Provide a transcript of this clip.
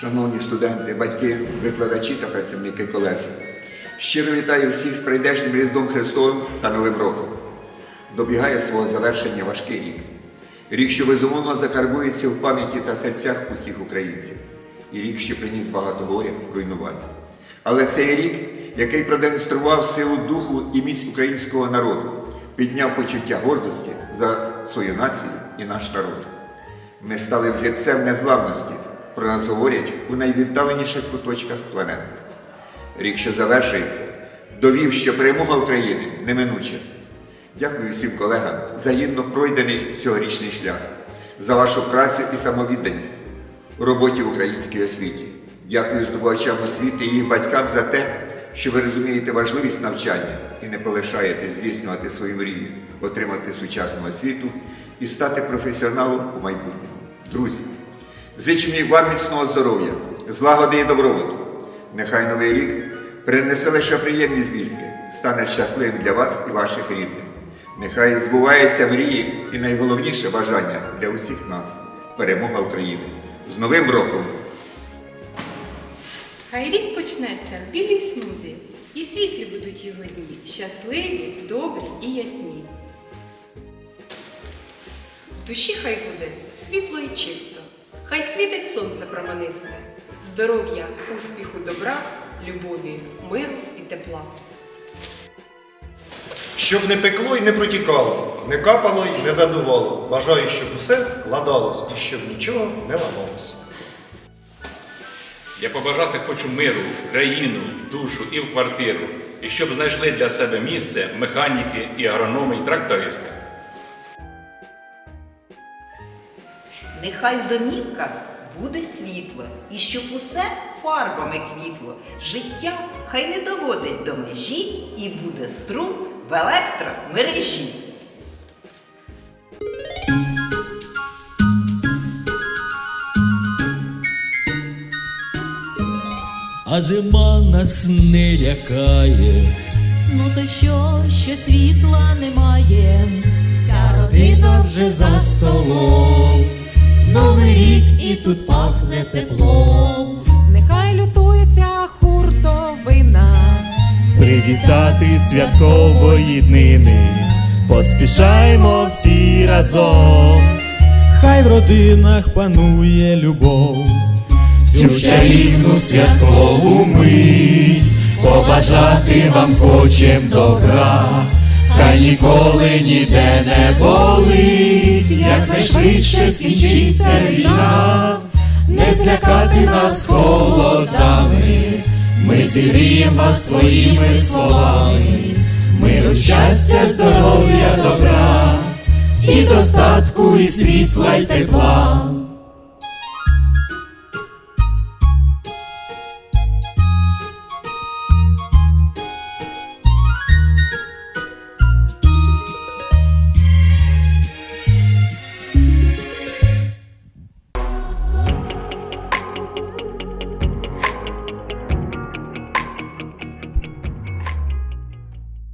Шановні студенти, батьки, викладачі та працівники коледжу. Щиро вітаю всіх з прийдешнім Різдвом Христовим та Новим роком. Добігає свого завершення важкий рік. Рік, що безумовно закарбується в пам'яті та серцях усіх українців. І рік, що приніс багато горя, руйнувань. Але це є рік, який продемонстрував силу духу і міць українського народу, підняв почуття гордості за свою націю і наш народ. Ми стали взірцем незламності. Про нас говорять у найвіддаленіших куточках планети. Рік, що завершується, довів, що перемога України неминуча. Дякую всім колегам за гідно пройдений цьогорічний шлях, за вашу працю і самовідданість у роботі в українській освіті. Дякую здобувачам освіти і їх батькам за те, що ви розумієте важливість навчання і не полишаєте здійснювати свою мрію, отримати сучасну освіту і стати професіоналом у майбутньому. Друзі, зичу мені вам міцного здоров'я, злагоди і добробуту. Нехай новий рік принесе лише приємні звістки, стане щасливим для вас і ваших рідних. Нехай збуваються мрії і найголовніше бажання для усіх нас перемога України. З Новим роком! Хай рік почнеться в білій смузі, і світлі будуть його дні, щасливі, добрі і ясні. В душі хай буде світло і чисто, хай світить сонце променисте, здоров'я, успіху, добра, любові, миру і тепла. Щоб не пекло і не протікало, не капало і не задувало. Бажаю, щоб усе складалось і щоб нічого не ламалось. Я побажати хочу миру в країну, в душу і в квартиру, і щоб знайшли для себе місце механіки і агрономи, і трактористи. Нехай в домівках буде світло, і щоб усе фарбами квітло. Життя хай не доводить до межі, і буде струм в електромережі. а зима нас не лякає. Ну то що, що світла немає, вся родина вже за столом, Новий рік і тут пахне теплом. Нехай лютується хуртовина, Привітати святкової днини, поспішаємо всі разом. Хай в родинах панує любов. Цю чарівну святкову мить побажати вам хочем добра, хай ніколи ніде не болить, якнайшвидше скінчиться війна, не злякати нас холодами, ми зігріємо вас своїми словами, миру, щастя, здоров'я, добра, і достатку, і світла, й тепла.